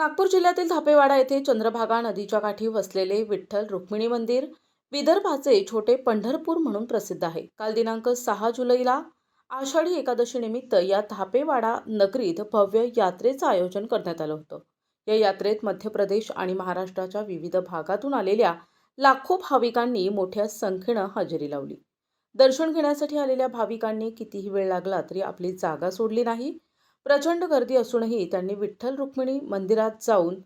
नागपूर जिल्ह्यातील धापेवाडा येथे चंद्रभागा नदीच्या काठी वसलेले विठ्ठल रुक्मिणी मंदिर विदर्भाचे छोटे पंढरपूर म्हणून प्रसिद्ध आहे. काल दिनांक सहा जुलैला आषाढी एकादशी निमित्त या धापेवाडा नगरीत भव्य यात्रेचं आयोजन करण्यात आलं होतं. या यात्रेत मध्य प्रदेश आणि महाराष्ट्राच्या विविध भागातून आलेल्या लाखो भाविकांनी मोठ्या संख्येनं हजेरी लावली. दर्शन घेण्यासाठी आलेल्या भाविकांनी कितीही वेळ लागला तरी आपली जागा सोडली नाही. प्रचंड गर्दी असूनही त्यांनी विठ्ठल रुक्मिणी मंदिरात जाऊन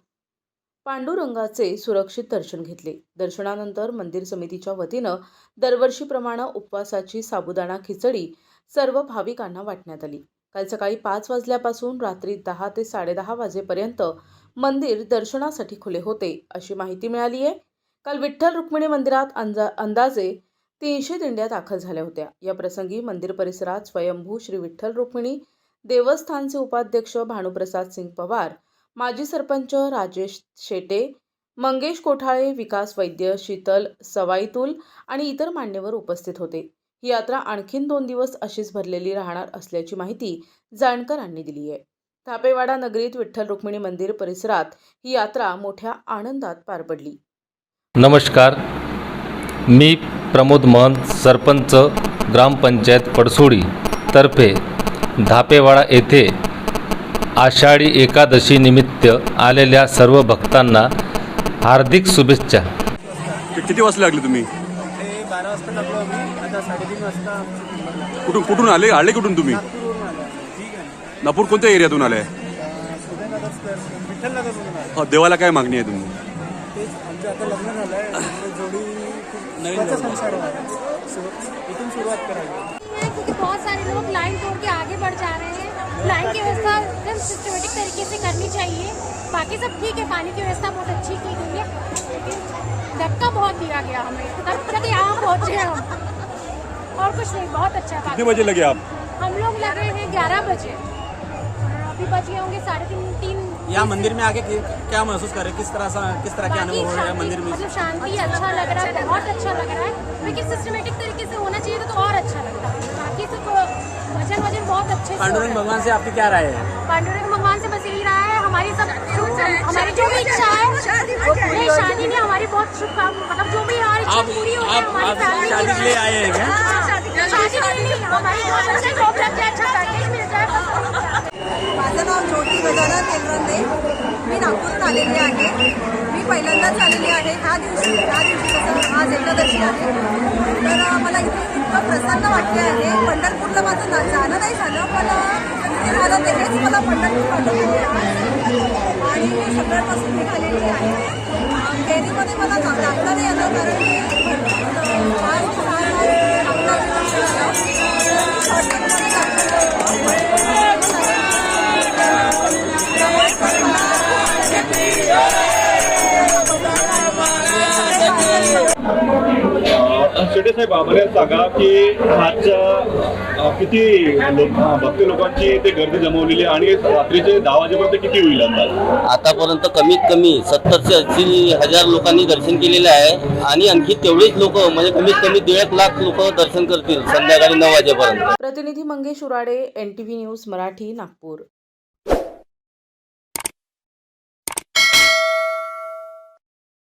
पांडुरंगाचे सुरक्षित दर्शन घेतले. दर्शनानंतर मंदिर समितीच्या वतीनं दरवर्षीप्रमाणे उपवासाची साबुदाणा खिचडी सर्व भाविकांना वाटण्यात आली. काल सकाळी पाच वाजल्यापासून रात्री दहा ते साडेदहा वाजेपर्यंत मंदिर दर्शनासाठी खुले होते अशी माहिती मिळाली आहे काल विठ्ठल रुक्मिणी मंदिरात अंजा अंदाजे तीनशे दिंड्या दाखल झाल्या होत्या. या प्रसंगी मंदिर परिसरात स्वयंभू श्री विठ्ठल रुक्मिणी देवस्थानचे उपाध्यक्ष भानुप्रसाद सिंग पवार माजी सरपंच राजेश शेटे मंगेश कोठाळे विकास वैद्य शीतल सवाईतुल आणि इतर मान्यवर उपस्थित होते. ही यात्रा आणखीन दोन दिवस अशीच भरलेली राहणार असल्याची माहिती जाणकरांनी दिली आहे. थापेवाडा नगरीत विठ्ठल रुक्मिणी मंदिर परिसरात ही यात्रा मोठ्या आनंदात पार पडली. नमस्कार. मी प्रमोद महंत सरपंच ग्रामपंचायत पडसोडी तर्फे धापेवाडा येथे आषाढी एकादशी निमित्त आलेल्या सर्व भक्तांना हार्दिक शुभेच्छा. किती वाजता लागले तुम्ही? ते बारा वाजता लागलो आम्ही आता साडेतीन वाजता आमचं नंबर लागला कुठून कुठून आले? आले कुठून तुम्ही? नागपूर कोणत्या एरियातून आले? हा, देवाला काय मागणी आहे तुम्ही? तेच आमचं आता लग्न जोडी नवीन. इथून सुरुवात करायची क्योंकि बहुत सारे लोग लाइन तोड़ के आगे बढ़ जा रहे हैं। लाइन की व्यवस्था एकदम सिस्टमेटिक तरीके से करनी चाहिए। बाकी सब ठीक है पानी की व्यवस्था बहुत अच्छी की गई है। लेकिन धक्का बहुत दिया गया हमें। तब तक यहाँ पहुँचे हम। और कुछ नहीं बहुत अच्छा कितने बजे लगे आप? हम लोग लगे हैं ग्यारह बजे। अभी बज गए होंगे साढ़े तीन तीन यहाँ मंदिर में आके क्या महसूस कर रहे किस तरह सा किस तरह के अनुभव हो रहे हैं मंदिर में? मतलब शांति अच्छा लग रहा है बहुत अच्छा लग रहा है। लेकिन सिस्टमेटिक तरीके से अच्छे से पांडुरंग है। भगवान से आपकी क्या राय है? पांडुरंग भगवान से बस यही रहा है हमारी सब हमारी जो भी इच्छा है नहीं शादी नहीं हमारी बहुत शुभकामना मतलब जो भी हमारी इच्छा पूरी हो आप हमारी आप शादी की लिए आए हैं क्या? शादी के लिए। नहीं हमारी बहुत अच्छा जॉब लग जाए अच्छा पैकेज मिल जाए। माझं नाव ज्योती गजानन तेलरंदे मी नागपूरहून आलेली आहे. मी पहिल्यांदाच आलेली आहे. ह्या दिवशी ह्या दिवशी कसं आज एकादशी आहे. तर मला इथे इतकं प्रसन्न वाटले आहे. पंढरपूरला माझं ना- जाणं नाही झालं पण तिथे इथे मला तेव्हाच मला पंढरपूर पाठवलेली आहे. आणि मी सकाळपासून निघालेली आहे. अं, फेरीमध्ये मला जा- शेटे साहेब आम्हाला सांगा की आजच्या किती भक्ती लोकांची ते गर्दी जमवलेली आहे आणि रात्रीचे दहा वाजेपर्यंत किती होईल अंदाज? आतापर्यंत कमीत कमी सत्तर ते ऐंशी हजार लोकांनी दर्शन केलेले आहे आणि आणखी तेवढेच लोक म्हणजे कमीत कमी दीड लाख लोक दर्शन करतील संध्याकाळी नऊ वाजेपर्यंत. प्रतिनिधी Mangesh Urade N T V news Marathi Nagpur.